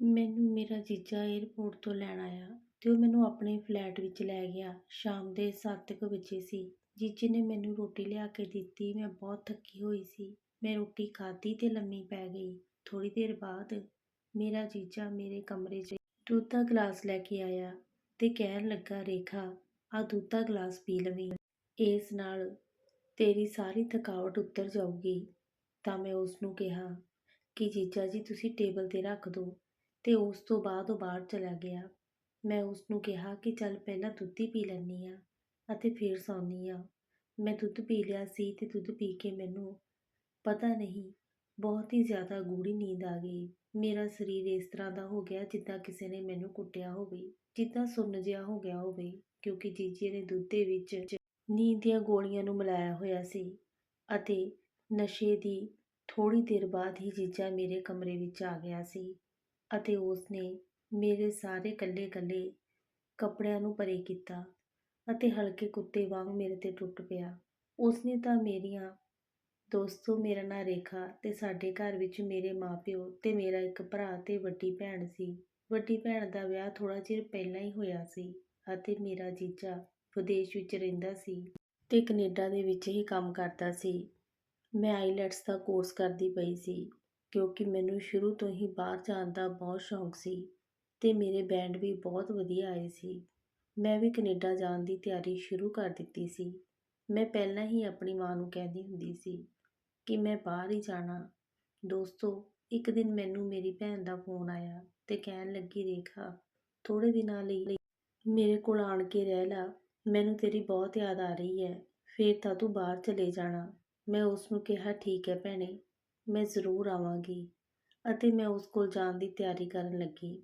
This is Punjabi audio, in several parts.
ਮੈਨੂੰ ਮੇਰਾ ਜੀਜਾ ਏਅਰਪੋਰਟ ਤੋਂ ਲੈਣ ਆਇਆ ਅਤੇ ਉਹ ਮੈਨੂੰ ਆਪਣੇ ਫਲੈਟ ਵਿੱਚ ਲੈ ਗਿਆ। ਸ਼ਾਮ ਦੇ ਸੱਤ ਕੁ ਵਜੇ ਸੀ। ਜੀਜੇ ਨੇ ਮੈਨੂੰ ਰੋਟੀ ਲਿਆ ਕੇ ਦਿੱਤੀ। ਮੈਂ ਬਹੁਤ ਥੱਕੀ ਹੋਈ ਸੀ। ਮੈਂ ਰੋਟੀ ਖਾਧੀ ਅਤੇ ਲੰਮੀ ਪੈ ਗਈ। ਥੋੜ੍ਹੀ ਦੇਰ ਬਾਅਦ ਮੇਰਾ ਜੀਜਾ ਮੇਰੇ ਕਮਰੇ 'ਚ ਦੁੱਧ ਦਾ ਗਲਾਸ ਲੈ ਕੇ ਆਇਆ ਅਤੇ ਕਹਿਣ ਲੱਗਾ, ਰੇਖਾ, ਆਹ ਦੁੱਧ ਦਾ ਗਲਾਸ ਪੀ ਲਵੀਂ। ਇਸ ਨਾਲ ਤੇਰੀ ਸਾਰੀ ਥਕਾਵਟ ਉਤਰ ਜਾਊਗੀ। ਤਾਂ ਮੈਂ ਉਸ ਨੂੰ ਕਿਹਾ, ਕਿ ਜੀਜਾ ਜੀ, ਤੁਸੀਂ ਟੇਬਲ ਤੇ ਰੱਖ ਦਿਓ ਤੇ ਉਸ ਤੋਂ ਬਾਅਦ ਉਹ ਬਾਹਰ ਚਲਾ ਗਿਆ। ਮੈਂ ਉਸ ਨੂੰ ਕਿਹਾ ਕਿ ਚੱਲ ਪਹਿਲਾਂ ਦੁੱਧ ਹੀ ਪੀ ਲੈਂਦੀ ਆ ਅਤੇ ਫਿਰ ਸੌਂਦੀ ਆ ਮੈਂ ਦੁੱਧ ਪੀ ਲਿਆ ਸੀ ਤੇ ਦੁੱਧ ਪੀ ਕੇ ਮੈਨੂੰ ਪਤਾ ਨਹੀਂ, ਬਹੁਤ ਹੀ ਜ਼ਿਆਦਾ ਗੂੜੀ ਨੀਂਦ ਆ ਗਈ। ਮੇਰਾ ਸਰੀਰ ਇਸ ਤਰ੍ਹਾਂ ਦਾ ਹੋ ਗਿਆ ਜਿੱਦਾਂ ਕਿਸੇ ਨੇ ਮੈਨੂੰ ਕੁੱਟਿਆ ਹੋਵੇ, ਜਿੱਦਾਂ ਸੁੰਨ ਜਿਹਾ ਹੋ ਗਿਆ ਹੋਵੇ, ਕਿਉਂਕਿ ਜੀਜੇ ਨੇ ਦੁੱਧ ਦੇ ਵਿੱਚ ਨੀਂਦ ਦੀਆਂ ਗੋਲੀਆਂ ਨੂੰ ਮਿਲਾਇਆ ਹੋਇਆ ਸੀ ਅਤੇ ਨਸ਼ੇ ਦੀ ਥੋੜੀ ਦੇਰ ਬਾਅਦ ਹੀ ਜੀਜਾ ਮੇਰੇ ਕਮਰੇ ਵਿੱਚ ਆ ਗਿਆ ਸੀ। ਅਤੇ ਉਸ ਨੇ ਮੇਰੇ ਸਾਰੇ ਕੱਲੇ-ਕੱਲੇ ਕੱਪੜਿਆਂ ਨੂੰ ਪਰੇ ਕੀਤਾ ਅਤੇ ਹਲਕੇ ਕੁੱਤੇ ਵਾਂਗ ਮੇਰੇ ਤੇ ਟੁੱਟ ਪਿਆ। ਉਸ ਨੇ ਤਾਂ ਮੇਰੀਆਂ ਦੋਸਤੋ, ਮੇਰਾ ਨਾਂ ਰੇਖਾ ਤੇ ਸਾਡੇ ਘਰ ਵਿੱਚ ਮੇਰੇ ਮਾਂ ਪਿਓ ਤੇ ਮੇਰਾ ਇੱਕ ਭਰਾ ਤੇ ਵੱਡੀ ਭੈਣ ਸੀ। ਵੱਡੀ ਭੈਣ ਦਾ ਵਿਆਹ ਥੋੜ੍ਹਾ ਚਿਰ ਪਹਿਲਾਂ ਹੀ ਹੋਇਆ ਸੀ ਅਤੇ ਮੇਰਾ ਜੀਜਾ ਵਿਦੇਸ਼ ਵਿੱਚ ਰਹਿੰਦਾ ਸੀ ਤੇ ਕੈਨੇਡਾ ਦੇ ਵਿੱਚ ਹੀ ਕੰਮ ਕਰਦਾ ਸੀ। ਮੈਂ ਆਈਲੈਟਸ ਦਾ ਕੋਰਸ ਕਰਦੀ ਪਈ ਸੀ। ਕਿਉਂਕਿ ਮੈਨੂੰ ਸ਼ੁਰੂ ਤੋਂ ਹੀ ਬਾਹਰ ਜਾਣ ਦਾ ਬਹੁਤ ਸ਼ੌਂਕ ਸੀ ਅਤੇ ਮੇਰੇ ਬੈਂਡ ਵੀ ਬਹੁਤ ਵਧੀਆ ਆਏ ਸੀ। ਮੈਂ ਵੀ ਕਨੇਡਾ ਜਾਣ ਦੀ ਤਿਆਰੀ ਸ਼ੁਰੂ ਕਰ ਦਿੱਤੀ ਸੀ। ਮੈਂ ਪਹਿਲਾਂ ਹੀ ਆਪਣੀ ਮਾਂ ਨੂੰ ਕਹਿੰਦੀ ਹੁੰਦੀ ਸੀ ਕਿ ਮੈਂ ਬਾਹਰ ਹੀ ਜਾਣਾ। ਦੋਸਤੋ, ਇੱਕ ਦਿਨ ਮੈਨੂੰ ਮੇਰੀ ਭੈਣ ਦਾ ਫੋਨ ਆਇਆ ਅਤੇ ਕਹਿਣ ਲੱਗੀ, ਰੇਖਾ, ਥੋੜ੍ਹੇ ਦਿਨਾਂ ਲਈ ਮੇਰੇ ਕੋਲ ਆਣ ਕੇ ਰਹਿ ਲਾ। ਮੈਨੂੰ ਤੇਰੀ ਬਹੁਤ ਯਾਦ ਆ ਰਹੀ ਹੈ। ਫੇਰ ਤਾਂ ਤੂੰ ਬਾਹਰ ਚਲੇ ਜਾਣਾ। ਮੈਂ ਉਸ ਨੂੰ ਕਿਹਾ, ਠੀਕ ਹੈ ਭੈਣੇ। ਮੈਂ ਜ਼ਰੂਰ ਆਵਾਂਗੀ ਅਤੇ ਮੈਂ ਉਸ ਕੋਲ ਜਾਣ ਦੀ ਤਿਆਰੀ ਕਰਨ ਲੱਗੀ।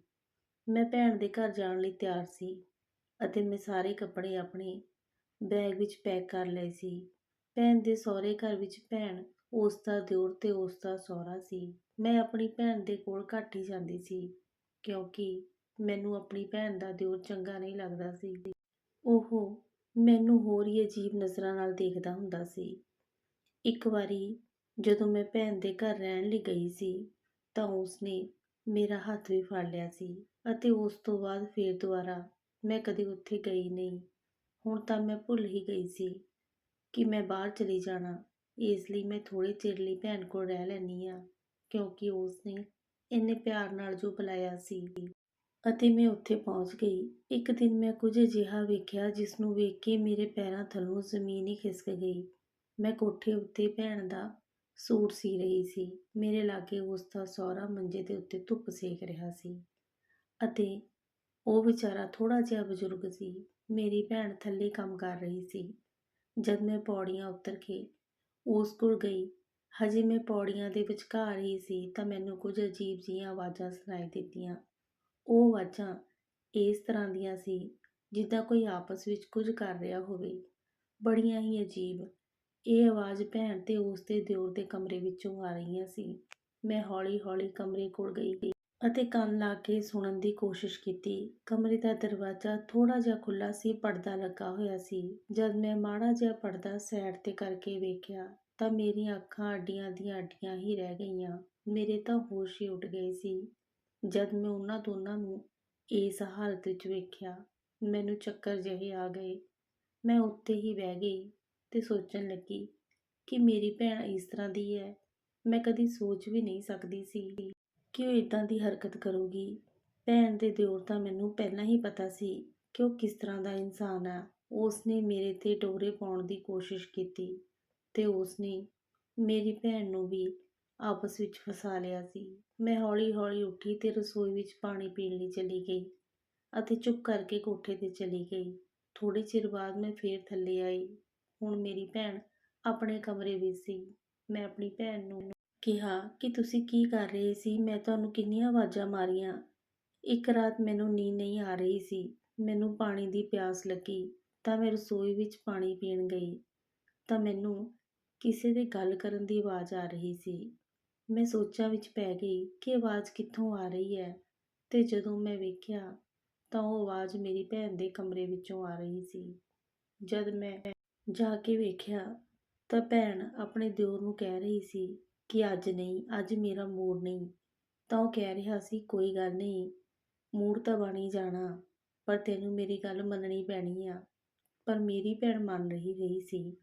ਮੈਂ ਭੈਣ ਦੇ ਘਰ ਜਾਣ ਲਈ ਤਿਆਰ ਸੀ ਅਤੇ ਮੈਂ ਸਾਰੇ ਕੱਪੜੇ ਆਪਣੇ ਬੈਗ ਵਿੱਚ ਪੈਕ ਕਰ ਲਏ ਸੀ। ਭੈਣ ਦੇ ਸਹੁਰੇ ਘਰ ਵਿੱਚ ਭੈਣ, ਉਸ ਦਾ ਦਿਓਰ ਤੇ ਉਸ ਦਾ ਸਹੁਰਾ ਸੀ। ਮੈਂ ਆਪਣੀ ਭੈਣ ਦੇ ਕੋਲ ਘੱਟ ਹੀ ਜਾਂਦੀ ਸੀ ਕਿਉਂਕਿ ਮੈਨੂੰ ਆਪਣੀ ਭੈਣ ਦਾ ਦਿਓਰ ਚੰਗਾ ਨਹੀਂ ਲੱਗਦਾ ਸੀ। ਉਹ ਮੈਨੂੰ ਹੋਰ ਹੀ ਅਜੀਬ ਨਜ਼ਰਾਂ ਨਾਲ ਦੇਖਦਾ ਹੁੰਦਾ ਸੀ। ਇੱਕ ਵਾਰੀ ਜਦੋਂ ਮੈਂ ਭੈਣ ਦੇ ਘਰ ਰਹਿਣ ਲਈ ਗਈ ਸੀ, ਤਾਂ ਉਸਨੇ ਮੇਰਾ ਹੱਥ ਵੀ ਫੜ ਲਿਆ ਸੀ ਅਤੇ ਉਸ ਤੋਂ ਬਾਅਦ ਫਿਰ ਦੁਬਾਰਾ ਮੈਂ ਕਦੇ ਉੱਥੇ ਗਈ ਨਹੀਂ। ਹੁਣ ਤਾਂ ਮੈਂ ਭੁੱਲ ਹੀ ਗਈ ਸੀ ਕਿ ਮੈਂ ਬਾਹਰ ਚਲੀ ਜਾਣਾ, ਇਸ ਲਈ ਮੈਂ ਥੋੜੇ ਚਿਰ ਲਈ ਭੈਣ ਕੋਲ ਰਹਿ ਲੈਣੀ ਆ ਕਿਉਂਕਿ ਉਸਨੇ ਇੰਨੇ ਪਿਆਰ ਨਾਲ ਜੋ ਬੁਲਾਇਆ ਸੀ ਅਤੇ ਮੈਂ ਉੱਥੇ ਪਹੁੰਚ ਗਈ। ਇੱਕ ਦਿਨ ਮੈਂ ਕੁਝ ਅਜਿਹਾ ਵੇਖਿਆ ਜਿਸ ਨੂੰ ਵੇਖ ਕੇ ਮੇਰੇ ਪੈਰਾਂ ਥੱਲੋਂ ਜ਼ਮੀਨ ਹੀ ਖਿਸਕ ਗਈ। ਮੈਂ ਕੋਠੇ ਉੱਤੇ ਭੈਣ ਦਾ ਸੂਟ ਸੀ ਰਹੀ ਸੀ। ਮੇਰੇ ਲਾਗੇ ਉਸ ਦਾ ਸਹੁਰਾ ਮੰਜੇ ਦੇ ਉੱਤੇ ਧੁੱਪ ਸੇਕ ਰਿਹਾ ਸੀ ਅਤੇ ਉਹ ਵਿਚਾਰਾ ਥੋੜਾ ਜਿਹਾ ਬਜ਼ੁਰਗ ਸੀ। ਮੇਰੀ ਭੈਣ ਥੱਲੇ ਕੰਮ ਕਰ ਰਹੀ ਸੀ। ਜਦ ਮੈਂ ਪੌੜੀਆਂ ਉਤਰ ਕੇ ਉਸ ਕੋਲ ਗਈ, ਹਜੇ ਮੈਂ ਪੌੜੀਆਂ ਦੇ ਵਿਚਕਾਰ ਹੀ ਸੀ ਤਾਂ ਮੈਨੂੰ ਕੁਝ ਅਜੀਬ ਜਿਹੀਆਂ ਆਵਾਜ਼ਾਂ ਸੁਣਾਈ ਦਿੱਤੀਆਂ। ਉਹ ਆਵਾਜ਼ਾਂ ਇਸ ਤਰ੍ਹਾਂ ਦੀਆਂ ਸੀ ਜਿੱਦਾਂ ਕੋਈ ਆਪਸ ਵਿੱਚ ਕੁਝ ਕਰ ਰਿਹਾ ਹੋਵੇ। ਬੜੀਆਂ ਹੀ ਅਜੀਬ ਇਹ ਆਵਾਜ਼ ਭੈਣ ਤੇ ਉਸ ਦੇ ਦਿਓਰ ਦੇ ਕਮਰੇ ਵਿੱਚੋਂ ਆ ਰਹੀਆਂ ਸੀ। ਮੈਂ ਹੌਲੀ-ਹੌਲੀ ਕਮਰੇ ਕੋਲ ਗਈ ਅਤੇ ਕੰਨ ਲਾ ਕੇ ਸੁਣਨ ਦੀ ਕੋਸ਼ਿਸ਼ ਕੀਤੀ। ਕਮਰੇ ਦਾ ਦਰਵਾਜ਼ਾ ਥੋੜਾ ਜਿਹਾ ਖੁੱਲਾ ਸੀ, ਪਰਦਾ ਲੱਗਾ ਹੋਇਆ ਸੀ। ਜਦ ਮੈਂ ਮਾੜਾ ਜਿਹਾ ਪਰਦਾ ਸਾਈਡ ਤੇ ਕਰਕੇ ਵੇਖਿਆ ਤਾਂ ਮੇਰੀਆਂ ਅੱਖਾਂ ਅੱਡੀਆਂ ਦੀਆਂ ਅੱਡੀਆਂ ਹੀ ਰਹਿ ਗਈਆਂ। ਮੇਰੇ ਤਾਂ ਹੋਸ਼ ਹੀ ਉੱਡ ਗਏ ਸੀ। ਜਦ ਮੈਂ ਉਹਨਾਂ ਦੋਨਾਂ ਨੂੰ ਇਸ ਹਾਲਤ ਵਿੱਚ ਵੇਖਿਆ, ਮੈਨੂੰ ਚੱਕਰ ਜਿਹੇ ਆ ਗਏ। ਮੈਂ ਉੱਥੇ ਹੀ ਬਹਿ ਗਈ। ਤੇ ਸੋਚਣ ਲੱਗੀ ਕਿ ਮੇਰੀ ਭੈਣ ਇਸ ਤਰ੍ਹਾਂ ਦੀ ਹੈ। ਮੈਂ ਕਦੀ ਸੋਚ ਵੀ ਨਹੀਂ ਸਕਦੀ ਸੀ ਕਿ ਉਹ ਇਦਾਂ ਦੀ ਹਰਕਤ ਕਰੂਗੀ। ਭੈਣ ਦੇ ਦਿਓਰ ਤਾਂ ਮੈਨੂੰ ਪਹਿਲਾਂ ਹੀ ਪਤਾ ਸੀ ਕਿ ਉਹ ਕਿਸ ਤਰ੍ਹਾਂ ਦਾ ਇਨਸਾਨ ਆ ਉਸ ਨੇ ਮੇਰੇ ਤੇ ਡੋਰੇ ਪਾਉਣ ਦੀ ਕੋਸ਼ਿਸ਼ ਕੀਤੀ ਤੇ ਉਸ ਨੇ ਮੇਰੀ ਭੈਣ ਨੂੰ ਵੀ ਆਪਸ ਵਿੱਚ ਫਸਾ ਲਿਆ ਸੀ। ਮੈਂ ਹੌਲੀ-ਹੌਲੀ ਉੱਠੀ ਤੇ ਰਸੋਈ ਵਿੱਚ ਪਾਣੀ ਪੀਣ ਲਈ ਚਲੀ ਗਈ ਅਤੇ ਚੁੱਪ ਕਰਕੇ ਕੋਠੇ ਤੇ ਚਲੀ ਗਈ। ਥੋੜੇ ਚਿਰ ਬਾਅਦ ਮੈਂ ਫੇਰ ਥੱਲੇ ਆਈ। ਹੁਣ ਮੇਰੀ ਭੈਣ ਆਪਣੇ ਕਮਰੇ ਵਿੱਚ ਸੀ। ਮੈਂ ਆਪਣੀ ਭੈਣ ਨੂੰ ਕਿਹਾ ਕਿ ਤੁਸੀਂ ਕੀ ਕਰ ਰਹੇ ਸੀ? ਮੈਂ ਤੁਹਾਨੂੰ ਕਿੰਨੀਆਂ ਆਵਾਜ਼ਾਂ ਮਾਰੀਆਂ। ਇੱਕ ਰਾਤ ਮੈਨੂੰ ਨੀਂਦ ਨਹੀਂ ਆ ਰਹੀ ਸੀ। ਮੈਨੂੰ ਪਾਣੀ ਦੀ ਪਿਆਸ ਲੱਗੀ ਤਾਂ ਮੈਂ ਰਸੋਈ ਵਿੱਚ ਪਾਣੀ ਪੀਣ ਗਈ। ਤਾਂ ਮੈਨੂੰ ਕਿਸੇ ਦੇ ਗੱਲ ਕਰਨ ਦੀ ਆਵਾਜ਼ ਆ ਰਹੀ ਸੀ। ਮੈਂ ਸੋਚਾਂ ਵਿੱਚ ਪੈ ਗਈ ਕਿ ਆਵਾਜ਼ ਕਿੱਥੋਂ ਆ ਰਹੀ ਹੈ। ਤੇ ਜਦੋਂ ਮੈਂ ਵੇਖਿਆ ਤਾਂ ਉਹ ਆਵਾਜ਼ ਮੇਰੀ ਭੈਣ ਦੇ ਕਮਰੇ ਵਿੱਚੋਂ ਆ ਰਹੀ ਸੀ। ਜਦ ਮੈਂ ਜਾ ਕੇ ਵੇਖਿਆ ਤਾਂ ਭੈਣ ਆਪਣੇ ਦਿਓਰ ਨੂੰ ਕਹਿ ਰਹੀ ਸੀ ਕਿ ਅੱਜ ਨਹੀਂ, ਅੱਜ ਮੇਰਾ ਮੂਡ ਨਹੀਂ। ਤਾਂ ਉਹ ਕਹਿ ਰਿਹਾ ਸੀ, ਕੋਈ ਗੱਲ ਨਹੀਂ, ਮੂਡ ਤਾਂ ਬਣ ਹੀ ਜਾਣਾ, ਪਰ ਤੈਨੂੰ ਮੇਰੀ ਗੱਲ ਮੰਨਣੀ ਪੈਣੀ ਆ। ਪਰ ਮੇਰੀ ਭੈਣ ਮੰਨ ਰਹੀ ਰਹੀ ਸੀ।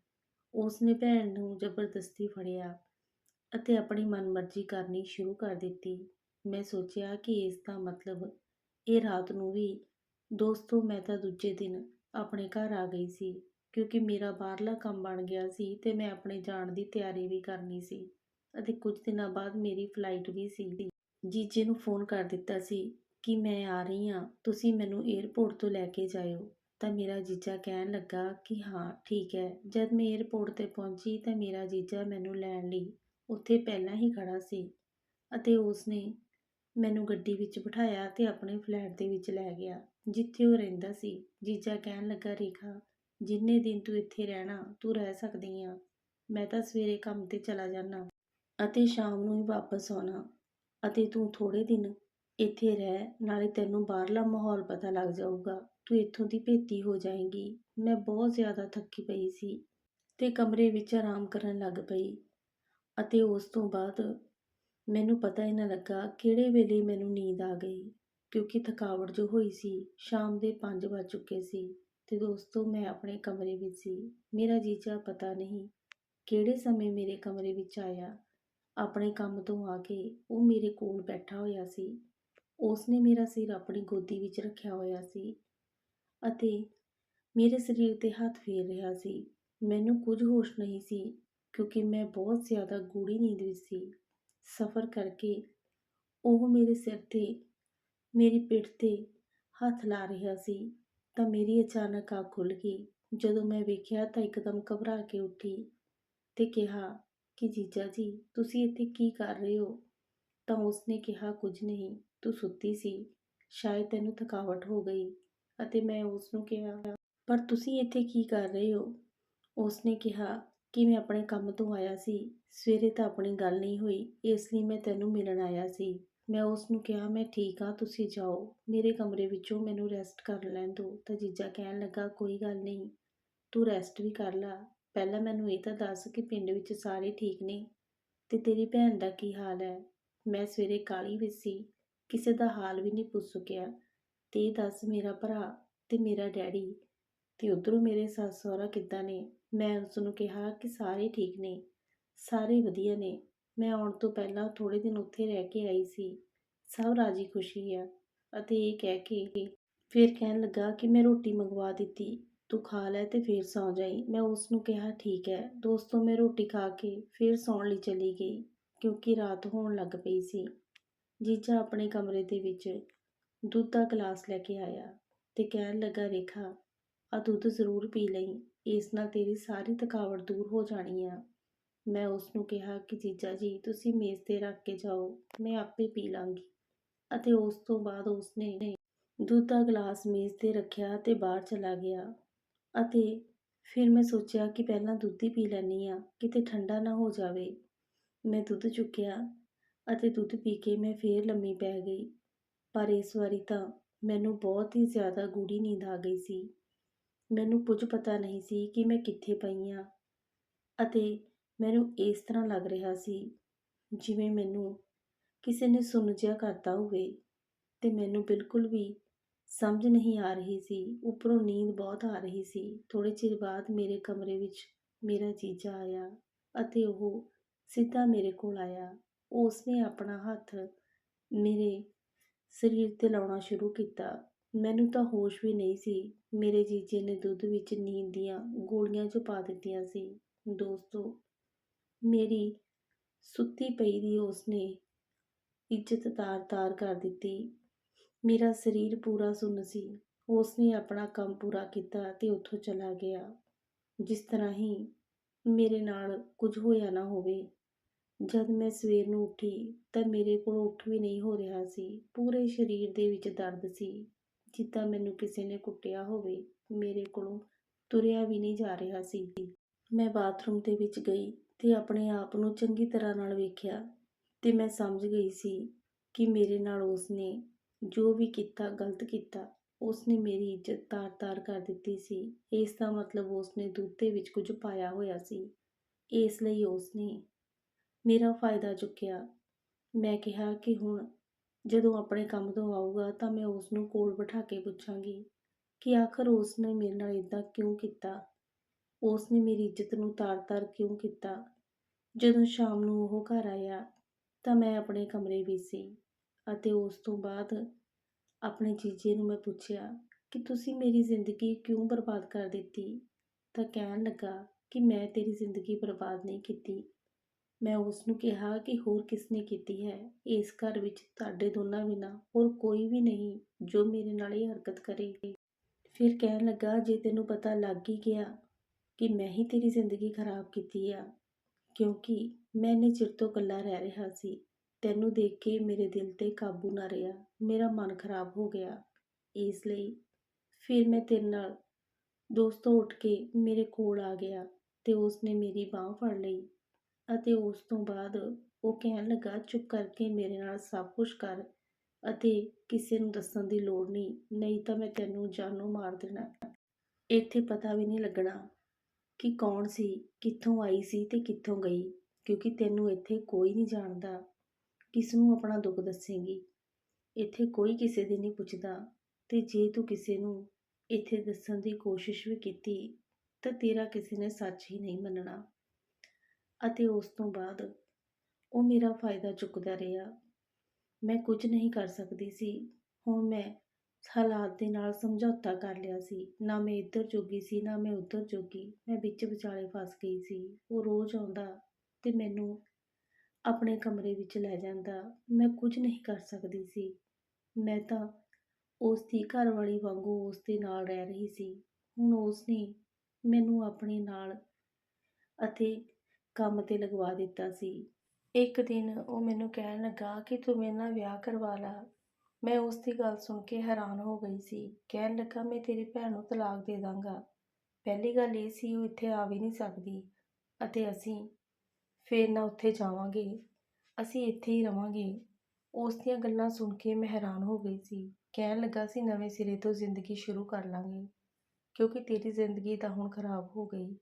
ਉਸਨੇ ਭੈਣ ਨੂੰ ਜ਼ਬਰਦਸਤੀ ਫੜਿਆ ਅਤੇ ਆਪਣੀ ਮਨਮਰਜ਼ੀ ਕਰਨੀ ਸ਼ੁਰੂ ਕਰ ਦਿੱਤੀ। ਮੈਂ ਸੋਚਿਆ ਕਿ ਇਸ ਦਾ ਮਤਲਬ ਇਹ ਰਾਤ ਨੂੰ ਵੀ, ਦੋਸਤੋ, ਮੈਂ ਤਾਂ ਦੂਜੇ ਦਿਨ ਆਪਣੇ ਘਰ ਆ ਗਈ ਸੀ। ਕਿਉਂਕਿ ਮੇਰਾ ਬਾਹਰਲਾ ਕੰਮ ਬਣ ਗਿਆ ਸੀ ਤੇ ਮੈਂ ਆਪਣੇ ਜਾਣ ਦੀ ਤਿਆਰੀ ਵੀ ਕਰਨੀ ਸੀ ਅਤੇ ਕੁਝ ਦਿਨਾਂ ਬਾਅਦ ਮੇਰੀ ਫਲਾਈਟ ਵੀ ਸੀ। ਜੀਜੇ ਨੂੰ ਫੋਨ ਕਰ ਦਿੱਤਾ ਸੀ ਕਿ ਮੈਂ ਆ ਰਹੀ ਹਾਂ, ਤੁਸੀਂ ਮੈਨੂੰ 에ਅਰਪੋਰਟ ਤੋਂ ਲੈ ਕੇ ਜਾਇਓ। ਤਾਂ ਮੇਰਾ ਜੀਜਾ ਕਹਿਣ ਲੱਗਾ ਕਿ ਹਾਂ, ਠੀਕ ਹੈ। ਜਦ ਮੈਂ 에ਅਰਪੋਰਟ ਤੇ ਪਹੁੰਚੀ ਤਾਂ ਮੇਰਾ ਜੀਜਾ ਮੈਨੂੰ ਲੈਣ ਲਈ ਉੱਥੇ ਪਹਿਲਾਂ ਹੀ ਖੜਾ ਸੀ ਅਤੇ ਉਸਨੇ ਮੈਨੂੰ ਗੱਡੀ ਵਿੱਚ ਬਿਠਾਇਆ ਤੇ ਆਪਣੇ ਫਲੈਟ ਦੇ ਵਿੱਚ ਲੈ ਗਿਆ, ਜਿੱਥੇ ਉਹ ਰਹਿੰਦਾ ਸੀ। ਜੀਜਾ ਕਹਿਣ ਲੱਗਾ, ਰੇਖਾ ਜਿੰਨੇ ਦਿਨ ਤੂੰ ਇੱਥੇ ਰਹਿਣਾ, ਤੂੰ ਰਹਿ ਸਕਦੀ ਆ। ਮੈਂ ਤਾਂ ਸਵੇਰੇ ਕੰਮ ਤੇ ਚਲਾ ਜਾਣਾ ਅਤੇ ਸ਼ਾਮ ਨੂੰ ਹੀ ਵਾਪਸ ਆਉਣਾ। ਅਤੇ ਤੂੰ ਥੋੜੇ ਦਿਨ ਇੱਥੇ ਰਹਿ, ਨਾਲੇ ਤੈਨੂੰ ਬਾਹਰਲਾ ਮਾਹੌਲ ਪਤਾ ਲੱਗ ਜਾਊਗਾ। ਤੂੰ ਇੱਥੋਂ ਦੀ ਭੇਤੀ ਹੋ ਜਾਏਂਗੀ। ਮੈਂ ਬਹੁਤ ਜ਼ਿਆਦਾ ਥੱਕੀ ਪਈ ਸੀ ਤੇ ਕਮਰੇ ਵਿੱਚ ਆਰਾਮ ਕਰਨ ਲੱਗ ਪਈ। ਅਤੇ ਉਸ ਤੋਂ ਬਾਅਦ ਮੈਨੂੰ ਪਤਾ ਹੀ ਨਾ ਲੱਗਾ ਕਿਹੜੇ ਵੇਲੇ ਮੈਨੂੰ ਨੀਂਦ ਆ ਗਈ, ਕਿਉਂਕਿ ਥਕਾਵਟ ਜੋ ਹੋਈ ਸੀ, ਸ਼ਾਮ ਦੇ 5 ਵੱਜ ਚੁੱਕੇ ਸੀ। ਤੇ ਦੋਸਤੋ, ਮੈਂ ਆਪਣੇ ਕਮਰੇ ਵਿੱਚ ਸੀ। ਮੇਰਾ ਜੀਜਾ ਪਤਾ ਨਹੀਂ ਕਿਹੜੇ ਸਮੇਂ ਮੇਰੇ ਕਮਰੇ ਵਿੱਚ ਆਇਆ। ਆਪਣੇ ਕੰਮ ਤੋਂ ਆ ਕੇ ਉਹ ਮੇਰੇ ਕੋਲ ਬੈਠਾ ਹੋਇਆ ਸੀ। ਉਸਨੇ ਮੇਰਾ ਸਿਰ ਆਪਣੀ ਗੋਦੀ ਵਿੱਚ ਰੱਖਿਆ ਹੋਇਆ ਸੀ ਅਤੇ ਮੇਰੇ ਸਰੀਰ ਤੇ ਹੱਥ ਫੇਰ ਰਿਹਾ ਸੀ। ਮੈਨੂੰ ਕੁਝ ਹੋਸ਼ ਨਹੀਂ ਸੀ ਕਿਉਂਕਿ ਮੈਂ ਬਹੁਤ ਜ਼ਿਆਦਾ ਗੂੜੀ ਨੀਂਦ ਵਿੱਚ ਸੀ। ਸਫ਼ਰ ਕਰਕੇ ਉਹ ਮੇਰੇ ਸਿਰ ਤੇ, ਮੇਰੀ ਪਿੱਠ ਤੇ ਹੱਥ ਲਾ ਰਿਹਾ ਸੀ। ਤਾਂ ਮੇਰੀ ਅਚਾਨਕ ਅੱਖ ਖੁੱਲ੍ਹ ਗਈ। ਜਦੋਂ ਮੈਂ ਵੇਖਿਆ ਤਾਂ ਇੱਕਦਮ ਘਬਰਾ ਕੇ ਉੱਠੀ ਤੇ ਕਿਹਾ, ਕਿ ਜੀਜਾ ਜੀ, ਤੁਸੀਂ ਇੱਥੇ ਕੀ ਕਰ ਰਹੇ ਹੋ? ਤਾਂ ਉਸਨੇ ਕਿਹਾ, ਕੁਝ ਨਹੀਂ, ਤੂੰ ਸੁੱਤੀ ਸੀ। ਸ਼ਾਇਦ ਤੈਨੂੰ ਥਕਾਵਟ ਹੋ ਗਈ। ਅਤੇ ਮੈਂ ਉਸ ਨੂੰ ਕਿਹਾ, ਪਰ ਤੁਸੀਂ ਇੱਥੇ ਕੀ ਕਰ ਰਹੇ ਹੋ? ਉਸਨੇ ਕਿਹਾ, ਕਿ ਮੈਂ ਆਪਣੇ ਕੰਮ ਤੋਂ ਆਇਆ ਸੀ? ਸਵੇਰੇ ਤਾਂ ਆਪਣੀ ਗੱਲ ਨਹੀਂ ਹੋਈ, ਇਸ ਲਈ ਮੈਂ ਤੈਨੂੰ ਮਿਲਣ ਆਇਆ ਸੀ। ਮੈਂ ਉਸ ਨੂੰ ਕਿਹਾ, ਮੈਂ ਠੀਕ ਹਾਂ, ਤੁਸੀਂ ਜਾਓ। ਮੇਰੇ ਕਮਰੇ ਵਿੱਚੋਂ ਮੈਨੂੰ ਰੈਸਟ ਕਰ ਲੈਣ ਦਿਓ ਤਾਂ ਜੀਜਾ ਕਹਿਣ ਲੱਗਾ, ਕੋਈ ਗੱਲ ਨਹੀਂ, ਤੂੰ ਰੈਸਟ ਵੀ ਕਰ ਲੈ। ਪਹਿਲਾਂ ਮੈਨੂੰ ਇਹ ਤਾਂ ਦੱਸ ਕਿ ਪਿੰਡ ਵਿੱਚ ਸਾਰੇ ਠੀਕ ਨੇ ਤੇ ਤੇਰੀ ਭੈਣ ਦਾ ਕੀ ਹਾਲ ਹੈ? ਮੈਂ ਸਵੇਰੇ ਕਾਲੀ ਵਿੱਚ ਸੀ, ਕਿਸੇ ਦਾ ਹਾਲ ਵੀ ਨਹੀਂ ਪੁੱਛ ਸਕਿਆ। ਤੇ ਇਹ ਦੱਸ, ਮੇਰਾ ਭਰਾ ਤੇ ਮੇਰਾ ਡੈਡੀ ਤੇ ਉਧਰੋਂ ਮੇਰੇ ਸੱਸ ਸਹੁਰਾ ਕਿੱਦਾਂ ਨੇ? ਮੈਂ ਉਸ ਨੂੰ ਕਿਹਾ ਕਿ ਸਾਰੇ ਠੀਕ ਨੇ, ਸਾਰੇ ਵਧੀਆ ਨੇ। ਮੈਂ ਆਉਣ ਤੋਂ ਪਹਿਲਾਂ ਥੋੜੇ ਦਿਨ ਉੱਥੇ ਰਹਿ ਕੇ ਆਈ ਸੀ। ਸਭ ਰਾਜੀ ਖੁਸ਼ੀ ਆ ਅਤੇ ਇਹ ਕਹਿ ਕੇ ਫਿਰ ਕਹਿਣ ਲੱਗਾ ਕਿ ਮੈਂ ਰੋਟੀ ਮੰਗਵਾ ਦਿੱਤੀ, ਤੂੰ ਖਾ ਲੈ ਤੇ ਫਿਰ ਸੌਂ ਜਾਈ। ਮੈਂ ਉਸ ਨੂੰ ਕਿਹਾ, ਠੀਕ ਹੈ। ਦੋਸਤੋ, ਮੈਂ ਰੋਟੀ ਖਾ ਕੇ ਫਿਰ ਸੌਣ ਲਈ ਚਲੀ ਗਈ ਕਿਉਂਕਿ ਰਾਤ ਹੋਣ ਲੱਗ ਪਈ ਸੀ। ਜੀਜਾ ਆਪਣੇ ਕਮਰੇ ਦੇ ਵਿੱਚ ਦੁੱਧ ਦਾ ਗਲਾਸ ਲੈ ਕੇ ਆਇਆ ਤੇ ਕਹਿਣ ਲੱਗਾ, ਰੇਖਾ ਆ ਦੁੱਧ ਜ਼ਰੂਰ ਪੀ ਲਈ। ਇਸ ਨਾਲ ਤੇਰੀ ਸਾਰੀ ਥਕਾਵਟ ਦੂਰ ਹੋ ਜਾਣੀ ਆ। ਮੈਂ ਉਸ ਨੂੰ ਕਿਹਾ ਕਿ, ਜੀਜਾ ਜੀ, ਤੁਸੀਂ ਮੇਜ਼ ਤੇ ਰੱਖ ਕੇ ਜਾਓ, ਮੈਂ ਆਪੇ ਪੀ ਲਾਂਗੀ। ਅਤੇ ਉਸ ਤੋਂ ਬਾਅਦ ਉਸਨੇ ਦੁੱਧ ਦਾ ਗਲਾਸ ਮੇਜ਼ ਤੇ ਰੱਖਿਆ ਤੇ ਬਾਹਰ ਚਲਾ ਗਿਆ। ਅਤੇ ਫਿਰ ਮੈਂ ਸੋਚਿਆ ਕਿ ਪਹਿਲਾਂ ਦੁੱਧ ਹੀ ਪੀ ਲੈਣੀ ਆ ਕਿਤੇ ਠੰਡਾ ਨਾ ਹੋ ਜਾਵੇ। ਮੈਂ ਦੁੱਧ ਚੁੱਕਿਆ ਅਤੇ ਦੁੱਧ ਪੀ ਕੇ ਮੈਂ ਫੇਰ ਲੰਮੀ ਪੈ ਗਈ। ਪਰ ਇਸ ਵਾਰੀ ਤਾਂ ਮੈਨੂੰ ਬਹੁਤ ਹੀ ਜ਼ਿਆਦਾ ਗੂੜੀ ਨੀਂਦ ਆ ਗਈ ਸੀ। ਮੈਨੂੰ ਕੁਝ ਪਤਾ ਨਹੀਂ ਸੀ ਕਿ ਮੈਂ ਕਿੱਥੇ ਪਈ ਆ ਅਤੇ ਮੈਨੂੰ ਇਸ ਤਰ੍ਹਾਂ ਲੱਗ ਰਿਹਾ ਸੀ ਜਿਵੇਂ ਮੈਨੂੰ ਕਿਸੇ ਨੇ ਸੁਣ ਜਿਹਾ ਕਰਤਾ ਹੋਵੇ ਤੇ ਮੈਨੂੰ ਬਿਲਕੁਲ ਵੀ ਸਮਝ ਨਹੀਂ ਆ ਰਹੀ ਸੀ। ਉੱਪਰੋਂ ਨੀਂਦ ਬਹੁਤ ਆ ਰਹੀ ਸੀ। ਥੋੜੇ ਚਿਰ ਬਾਅਦ ਮੇਰੇ ਕਮਰੇ ਵਿੱਚ ਮੇਰਾ ਜੀਜਾ ਆਇਆ ਅਤੇ ਉਹ ਸਿੱਧਾ ਮੇਰੇ ਕੋਲ ਆਇਆ। ਉਸ ਨੇ ਆਪਣਾ ਹੱਥ ਮੇਰੇ ਸਰੀਰ ਤੇ ਲਾਉਣਾ ਸ਼ੁਰੂ ਕੀਤਾ। ਮੈਨੂੰ ਤਾਂ ਹੋਸ਼ ਵੀ ਨਹੀਂ ਸੀ। ਮੇਰੇ ਜੀਜੇ ਨੇ ਦੁੱਧ ਵਿੱਚ ਨੀਂਦ ਦੀਆਂ ਗੋਲੀਆਂ ਜੋ ਪਾ ਦਿੱਤੀਆਂ ਸੀ। ਦੋਸਤੋ ਮੇਰੀ ਸੁੱਤੀ ਪਈ ਦੀ ਉਸਨੇ ਇੱਜ਼ਤ ਤਾਰ-ਤਾਰ ਕਰ ਦਿੱਤੀ। ਮੇਰਾ ਸਰੀਰ ਪੂਰਾ ਸੁੰਨ ਸੀ। ਉਸਨੇ ਆਪਣਾ ਕੰਮ ਪੂਰਾ ਕੀਤਾ ਤੇ ਉੱਥੋਂ ਚਲਾ ਗਿਆ। ਜਿਸ ਤਰ੍ਹਾਂ ਹੀ ਮੇਰੇ ਨਾਲ ਕੁਝ ਹੋਇਆ ਨਾ ਹੋਵੇ। ਜਦ ਮੈਂ ਸਵੇਰ ਨੂੰ ਉੱਠੀ ਤਾਂ ਮੇਰੇ ਕੋਲ ਉੱਠ ਵੀ ਨਹੀਂ ਹੋ ਰਿਹਾ ਸੀ। ਪੂਰੇ ਸਰੀਰ ਦੇ ਵਿੱਚ ਦਰਦ ਸੀ। ਜਿੱਦਾਂ ਮੈਨੂੰ ਕਿਸੇ ਨੇ ਕੁੱਟਿਆ ਹੋਵੇ, ਮੇਰੇ ਕੋਲੋਂ ਤੁਰਿਆ ਵੀ ਨਹੀਂ ਜਾ ਰਿਹਾ ਸੀ। ਮੈਂ ਬਾਥਰੂਮ ਦੇ ਵਿੱਚ ਗਈ ਅਤੇ ਆਪਣੇ ਆਪ ਨੂੰ ਚੰਗੀ ਤਰ੍ਹਾਂ ਨਾਲ ਵੇਖਿਆ ਅਤੇ ਮੈਂ ਸਮਝ ਗਈ ਸੀ ਕਿ ਮੇਰੇ ਨਾਲ ਉਸਨੇ ਜੋ ਵੀ ਕੀਤਾ, ਗਲਤ ਕੀਤਾ, ਉਸਨੇ ਮੇਰੀ ਇੱਜ਼ਤ ਤਾਰ-ਤਾਰ ਕਰ ਦਿੱਤੀ ਸੀ। ਇਸ ਦਾ ਮਤਲਬ ਉਸਨੇ ਦੁੱਧ ਦੇ ਵਿੱਚ ਕੁਝ ਪਾਇਆ ਹੋਇਆ ਸੀ। ਇਸ ਲਈ ਉਸਨੇ ਮੇਰਾ ਫਾਇਦਾ ਚੁੱਕਿਆ। ਮੈਂ ਕਿਹਾ ਕਿ ਹੁਣ ਜਦੋਂ ਆਪਣੇ ਕੰਮ ਤੋਂ ਆਊਗਾ ਤਾਂ ਮੈਂ ਉਸ ਨੂੰ ਕੋਲ ਬਿਠਾ ਕੇ ਪੁੱਛਾਂਗੀ ਕਿ ਆਖਰ ਉਸ ਨੇ ਮੇਰੇ ਨਾਲ ਇਦਾਂ ਕਿਉਂ ਕੀਤਾ? ਉਸ ਨੇ ਮੇਰੀ ਇੱਜ਼ਤ ਨੂੰ ਤਾਰ-ਤਾਰ ਕਿਉਂ ਕੀਤਾ? ਜਦੋਂ ਸ਼ਾਮ ਨੂੰ ਉਹ ਘਰ ਆਇਆ, ਤਾਂ ਮੈਂ ਆਪਣੇ ਕਮਰੇ ਵਿੱਚ ਸੀ ਅਤੇ ਉਸ ਤੋਂ ਬਾਅਦ ਆਪਣੇ ਜੀਜੇ ਨੂੰ ਮੈਂ ਪੁੱਛਿਆ ਕਿ ਤੁਸੀਂ ਮੇਰੀ ਜ਼ਿੰਦਗੀ ਕਿਉਂ ਬਰਬਾਦ ਕਰ ਦਿੱਤੀ? ਤਾਂ ਕਹਿਣ ਲੱਗਾ ਕਿ ਮੈਂ ਤੇਰੀ ਜ਼ਿੰਦਗੀ ਬਰਬਾਦ ਨਹੀਂ ਕੀਤੀ। ਮੈਂ ਉਸ ਨੂੰ ਕਿਹਾ ਕਿ ਹੋਰ ਕਿਸ ਨੇ ਕੀਤੀ ਹੈ? ਇਸ ਘਰ ਵਿੱਚ ਤੁਹਾਡੇ ਦੋਨਾਂ ਬਿਨਾਂ ਹੋਰ ਕੋਈ ਵੀ ਨਹੀਂ ਜੋ ਮੇਰੇ ਨਾਲ ਇਹ ਹਰਕਤ ਕਰੇਗੀ ਫਿਰ ਕਹਿਣ ਲੱਗਾ, ਜੇ ਤੈਨੂੰ ਪਤਾ ਲੱਗ ਹੀ ਗਿਆ ਕਿ ਮੈਂ ਹੀ ਤੇਰੀ ਜ਼ਿੰਦਗੀ ਖਰਾਬ ਕੀਤੀ ਆ, ਕਿਉਂਕਿ ਮੈਂ ਇੰਨੇ ਚਿਰ ਤੋਂ ਇਕੱਲਾ ਰਹਿ ਰਿਹਾ ਸੀ। ਤੈਨੂੰ ਦੇਖ ਕੇ ਮੇਰੇ ਦਿਲ ਤੇ ਕਾਬੂ ਨਾ ਰਿਹਾ, ਮੇਰਾ ਮਨ ਖਰਾਬ ਹੋ ਗਿਆ। ਇਸ ਲਈ ਫਿਰ ਮੈਂ ਤੇਰੇ ਨਾਲ ਦੋਸਤੋਂ ਉੱਠ ਕੇ ਮੇਰੇ ਕੋਲ ਆ ਗਿਆ ਤੇ ਉਸਨੇ ਮੇਰੀ ਬਾਹ ਫੜ ਲਈ ਅਤੇ ਉਸ ਤੋਂ ਬਾਅਦ ਉਹ ਕਹਿਣ ਲੱਗਾ, ਚੁੱਪ ਕਰਕੇ ਮੇਰੇ ਨਾਲ ਸਭ ਕੁਝ ਕਰ ਅਤੇ ਕਿਸੇ ਨੂੰ ਦੱਸਣ ਦੀ ਲੋੜ ਨਹੀਂ ਨਹੀਂ ਤਾਂ ਮੈਂ ਤੈਨੂੰ ਜਾਨੋਂ ਮਾਰ ਦੇਣਾ। ਇੱਥੇ ਪਤਾ ਵੀ ਨਹੀਂ ਲੱਗਣਾ ਕਿ ਕੌਣ ਸੀ, ਕਿੱਥੋਂ ਆਈ ਸੀ ਤੇ ਕਿੱਥੋਂ ਗਈ, ਕਿਉਂਕਿ ਤੈਨੂੰ ਇੱਥੇ ਕੋਈ ਨਹੀਂ ਜਾਣਦਾ। ਕਿਸ ਨੂੰ ਆਪਣਾ ਦੁੱਖ ਦੱਸੇਂਗੀ? ਇੱਥੇ ਕੋਈ ਕਿਸੇ ਦੀ ਨਹੀਂ ਪੁੱਛਦਾ। ਤੇ ਜੇ ਤੂੰ ਕਿਸੇ ਨੂੰ ਇੱਥੇ ਦੱਸਣ ਦੀ ਕੋਸ਼ਿਸ਼ ਵੀ ਕੀਤੀ, ਤਾਂ ਤੇਰਾ ਕਿਸੇ ਨੇ ਸੱਚ ਹੀ ਨਹੀਂ ਮੰਨਣਾ। ਅਤੇ ਉਸ ਤੋਂ ਬਾਅਦ ਉਹ ਮੇਰਾ ਫਾਇਦਾ ਚੁੱਕਦਾ ਰਿਹਾ। ਮੈਂ ਕੁਝ ਨਹੀਂ ਕਰ ਸਕਦੀ ਸੀ। ਹੁਣ ਮੈਂ ਹਾਲਾਤ ਦੇ ਨਾਲ ਸਮਝੌਤਾ ਕਰ ਲਿਆ ਸੀ। ਨਾ ਮੈਂ ਇੱਧਰ ਜੋਗੀ ਸੀ, ਨਾ ਮੈਂ ਉੱਧਰ ਜੋਗੀ। ਮੈਂ ਵਿੱਚ ਵਿਚਾਲੇ ਫਸ ਗਈ ਸੀ। ਉਹ ਰੋਜ਼ ਆਉਂਦਾ ਤੇ ਮੈਨੂੰ ਆਪਣੇ ਕਮਰੇ ਵਿੱਚ ਲੈ ਜਾਂਦਾ। ਮੈਂ ਕੁਝ ਨਹੀਂ ਕਰ ਸਕਦੀ ਸੀ। ਮੈਂ ਤਾਂ ਉਸ ਦੀ ਘਰਵਾਲੀ ਵਾਂਗੂ ਉਸ ਦੇ ਨਾਲ ਰਹਿ ਰਹੀ ਸੀ। ਹੁਣ ਉਸ ਨੇ ਮੈਨੂੰ ਆਪਣੇ ਨਾਲ ਅਤੇ ਕੰਮ ਤੇ ਲਗਵਾ ਦਿੱਤਾ ਸੀ। ਇੱਕ ਦਿਨ ਉਹ ਮੈਨੂੰ ਕਹਿਣ ਲੱਗਾ ਕਿ ਤੂੰ ਮੇਰੇ ਨਾਲ ਵਿਆਹ ਕਰਵਾ ਲਾ। ਮੈਂ ਉਸ ਦੀ ਗੱਲ ਸੁਣ ਕੇ ਹੈਰਾਨ ਹੋ ਗਈ ਸੀ। ਕਹਿਣ ਲੱਗਾ, ਮੈਂ ਤੇਰੀ ਭੈਣ ਨੂੰ ਤਲਾਕ ਦੇ ਦਾਂਗਾ। ਪਹਿਲੀ ਗੱਲ ਇਹ ਸੀ, ਉਹ ਇੱਥੇ ਆ ਵੀ ਨਹੀਂ ਸਕਦੀ। ਅਤੇ ਅਸੀਂ ਫੇਰ ਨਾ ਉੱਥੇ ਜਾਵਾਂਗੇ। ਅਸੀਂ ਇੱਥੇ ਹੀ ਰਵਾਂਗੇ। ਉਸ ਦੀਆਂ ਗੱਲਾਂ ਸੁਣ ਕੇ ਮੈਂ ਹੈਰਾਨ ਹੋ ਗਈ ਸੀ। ਕਹਿਣ ਲੱਗਾ ਸੀ ਨਵੇਂ ਸਿਰੇ ਤੋਂ ਜ਼ਿੰਦਗੀ ਸ਼ੁਰੂ ਕਰ ਲਾਂਗੇ। ਕਿਉਂਕਿ ਤੇਰੀ ਜ਼ਿੰਦਗੀ ਤਾਂ ਹੁਣ ਖਰਾਬ ਹੋ ਗਈ।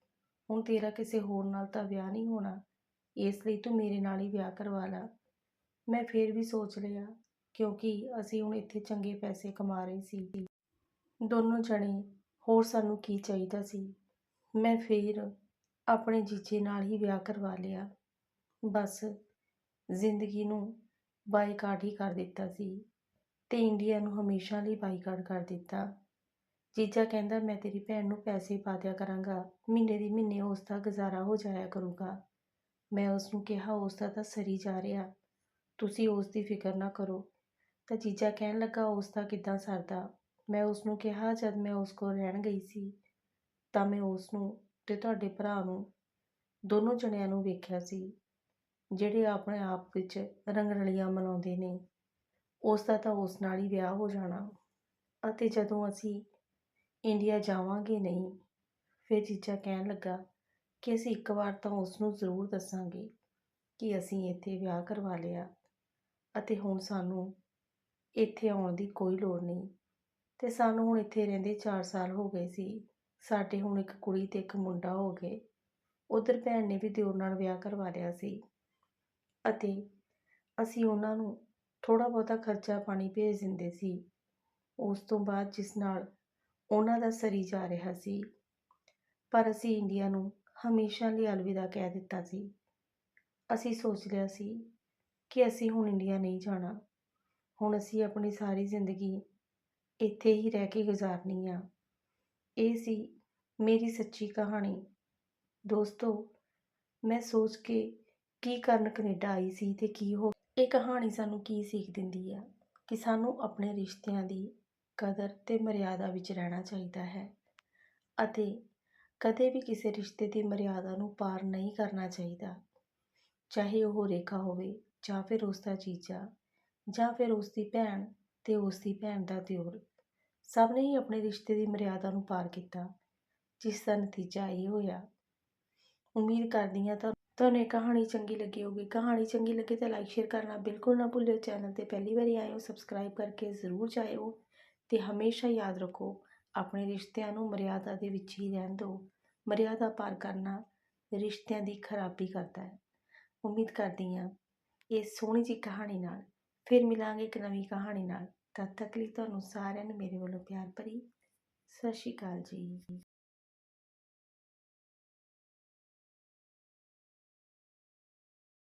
ਹੁਣ ਤੇਰਾ ਕਿਸੇ ਹੋਰ ਨਾਲ ਤਾਂ ਵਿਆਹ ਨਹੀਂ ਹੋਣਾ। ਇਸ ਲਈ ਤੂੰ ਮੇਰੇ ਨਾਲ ਹੀ ਵਿਆਹ ਕਰਵਾ ਲਾ। ਮੈਂ ਫੇਰ ਵੀ ਸੋਚ ਲਿਆ। ਕਿਉਂਕਿ ਅਸੀਂ ਹੁਣ ਇੱਥੇ ਚੰਗੇ ਪੈਸੇ ਕਮਾ ਰਹੇ ਸੀ। ਦੋਨੋਂ ਜਣੇ, ਹੋਰ ਸਾਨੂੰ ਕੀ ਚਾਹੀਦਾ ਸੀ? ਮੈਂ ਫੇਰ ਆਪਣੇ ਜੀਜੇ ਨਾਲ ਹੀ ਵਿਆਹ ਕਰਵਾ ਲਿਆ। ਬਸ ਜ਼ਿੰਦਗੀ ਨੂੰ ਬਾਈਕਾਟ ਹੀ ਕਰ ਦਿੱਤਾ ਸੀ ਤੇ ਇੰਡੀਆ ਨੂੰ ਹਮੇਸ਼ਾ ਲਈ ਬਾਈਕਾਟ ਕਰ ਦਿੱਤਾ। ਜੀਜਾ ਕਹਿੰਦਾ, ਮੈਂ ਤੇਰੀ ਭੈਣ ਨੂੰ ਪੈਸੇ ਪਾ ਦਿਆ ਕਰਾਂਗਾ। ਮਹੀਨੇ ਦੀ ਮਹੀਨੇ ਉਸ ਦਾ ਗੁਜ਼ਾਰਾ ਹੋ ਜਾਇਆ ਕਰੂਗਾ। ਮੈਂ ਉਸ ਨੂੰ ਕਿਹਾ, ਉਸ ਦਾ ਤਾਂ ਸਰੀ ਜਾ ਰਿਹਾ। ਤੁਸੀਂ ਉਸ ਦੀ ਫਿਕਰ ਨਾ ਕਰੋ। ਤਾਂ ਜੀਜਾ ਕਹਿਣ ਲੱਗਾ, ਉਸ ਦਾ ਕਿੱਦਾਂ ਸਰਦਾ? ਮੈਂ ਉਸ ਨੂੰ ਕਿਹਾ, ਜਦ ਮੈਂ ਉਸ ਕੋਲ ਰਹਿਣ ਗਈ ਸੀ, ਤਾਂ ਮੈਂ ਉਸ ਨੂੰ ਤੇ ਤੁਹਾਡੇ ਭਰਾ ਨੂੰ ਦੋਨੋਂ ਜਣਿਆਂ ਨੂੰ ਵੇਖਿਆ ਸੀ, ਜਿਹੜੇ ਆਪਣੇ ਆਪ ਵਿੱਚ ਰੰਗਰਲੀਆਂ ਮਨਾਉਂਦੇ ਨੇ। ਉਸ ਦਾ ਤਾਂ ਉਸ ਨਾਲ ਹੀ ਵਿਆਹ ਹੋ ਜਾਣਾ। ਅਤੇ ਜਦੋਂ ਅਸੀਂ ਇੰਡੀਆ ਜਾਵਾਂਗੇ ਨਹੀਂ, ਫਿਰ ਜੀਜਾ ਕਹਿਣ ਲੱਗਾ ਕਿ ਅਸੀਂ ਇੱਕ ਵਾਰ ਤਾਂ ਉਸ ਨੂੰ ਜ਼ਰੂਰ ਦੱਸਾਂਗੇ ਕਿ ਅਸੀਂ ਇੱਥੇ ਵਿਆਹ ਕਰਵਾ ਲਿਆ ਅਤੇ ਹੁਣ ਸਾਨੂੰ ਇੱਥੇ ਆਉਣ ਦੀ ਕੋਈ ਲੋੜ ਨਹੀਂ। ਅਤੇ ਸਾਨੂੰ ਹੁਣ ਇੱਥੇ ਰਹਿੰਦੇ ਚਾਰ ਸਾਲ ਹੋ ਗਏ ਸੀ। ਸਾਡੇ ਹੁਣ ਇੱਕ ਕੁੜੀ ਅਤੇ ਇੱਕ ਮੁੰਡਾ ਹੋ ਗਏ। ਉੱਧਰ ਭੈਣ ਨੇ ਵੀ ਦਿਓਰ ਨਾਲ ਵਿਆਹ ਕਰਵਾ ਲਿਆ ਸੀ। ਅਤੇ ਅਸੀਂ ਉਹਨਾਂ ਨੂੰ ਥੋੜ੍ਹਾ ਬਹੁਤਾ ਖਰਚਾ ਪਾਣੀ ਭੇਜ ਦਿੰਦੇ ਸੀ। ਉਸ ਤੋਂ ਬਾਅਦ ਜਿਸ ਨਾਲ ਉਹਨਾਂ ਦਾ ਸਰੀ ਜਾ ਰਿਹਾ ਸੀ। ਪਰ ਅਸੀਂ ਇੰਡੀਆ ਨੂੰ ਹਮੇਸ਼ਾ ਲਈ ਅਲਵਿਦਾ ਕਹਿ ਦਿੱਤਾ ਸੀ। ਅਸੀਂ ਸੋਚ ਲਿਆ ਸੀ ਕਿ ਅਸੀਂ ਹੁਣ ਇੰਡੀਆ ਨਹੀਂ ਜਾਣਾ। ਹੁਣ ਅਸੀਂ ਆਪਣੀ ਸਾਰੀ ਜ਼ਿੰਦਗੀ ਇੱਥੇ ਹੀ ਰਹਿ ਕੇ ਗੁਜ਼ਾਰਨੀ ਆ। ਇਹ ਸੀ ਮੇਰੀ ਸੱਚੀ ਕਹਾਣੀ। ਦੋਸਤੋ, ਮੈਂ ਸੋਚ ਕੇ ਕੀ ਕਰਨ ਕੈਨੇਡਾ ਆਈ ਸੀ ਤੇ ਕੀ ਹੋ ਇਹ ਕਹਾਣੀ ਸਾਨੂੰ ਕੀ ਸਿੱਖ ਦਿੰਦੀ ਆ ਕਿ ਸਾਨੂੰ ਆਪਣੇ ਰਿਸ਼ਤਿਆਂ ਦੀ ਕਦਰ ਤੇ ਮਰਿਆਦਾ ਵਿੱਚ ਰਹਿਣਾ ਚਾਹੀਦਾ ਹੈ ਅਤੇ ਕਦੇ ਵੀ ਕਿਸੇ ਰਿਸ਼ਤੇ ਦੀ ਮਰਿਆਦਾ ਨੂੰ ਪਾਰ ਨਹੀਂ ਕਰਨਾ ਚਾਹੀਦਾ। ਚਾਹੇ ਉਹ ਰੇਖਾ ਹੋਵੇ ਜਾਂ ਫਿਰ ਉਸ ਦਾ ਜੀਜਾ ਜਾਂ ਫਿਰ ਉਸ ਦੀ ਭੈਣ ਤੇ ਉਸ ਦੀ ਭੈਣ ਦਾ ਦਿਓਰ। ਸਭ ਨੇ ਹੀ ਆਪਣੇ ਰਿਸ਼ਤੇ ਦੀ ਮਰਿਆਦਾ ਨੂੰ ਪਾਰ ਕੀਤਾ, ਜਿਸ ਦਾ ਨਤੀਜਾ ਇਹ ਹੋਇਆ। ਉਮੀਦ ਕਰਦੀ ਹਾਂ ਤਾਂ ਤੁਹਾਨੂੰ ਇਹ ਕਹਾਣੀ ਚੰਗੀ ਲੱਗੀ ਹੋਊਗੀ। ਕਹਾਣੀ ਚੰਗੀ ਲੱਗੇ ਤਾਂ ਲਾਈਕ ਸ਼ੇਅਰ ਕਰਨਾ ਬਿਲਕੁਲ ਨਾ ਭੁੱਲਿਓ। ਚੈਨਲ ਤੇ ਪਹਿਲੀ ਵਾਰੀ ਆਏ ਹੋ ਸਬਸਕ੍ਰਾਈਬ ਕਰਕੇ ਜ਼ਰੂਰ ਜਾਇਓ ਤੇ ਹਮੇਸ਼ਾ ਯਾਦ ਰੱਖੋ, ਆਪਣੇ ਰਿਸ਼ਤਿਆਂ ਨੂੰ ਮਰਿਆਦਾ ਦੇ ਵਿੱਚ ਹੀ ਰਹਿਣ ਦਿਓ। ਮਰਿਆਦਾ ਪਾਰ ਕਰਨਾ ਰਿਸ਼ਤਿਆਂ ਦੀ ਖਰਾਬੀ ਕਰਦਾ ਹੈ। ਉਮੀਦ ਕਰਦੀ ਹਾਂ ਇਹ ਸੋਹਣੀ ਜਿਹੀ ਕਹਾਣੀ ਨਾਲ ਫਿਰ ਮਿਲਾਂਗੇ ਇੱਕ ਨਵੀਂ ਕਹਾਣੀ ਨਾਲ। ਤਦ ਤੱਕ ਲਈ ਤੁਹਾਨੂੰ ਸਾਰਿਆਂ ਨੂੰ ਮੇਰੇ ਵੱਲੋਂ ਪਿਆਰ ਭਰੀ ਸਤਿ ਸ਼੍ਰੀ ਅਕਾਲ ਜੀ।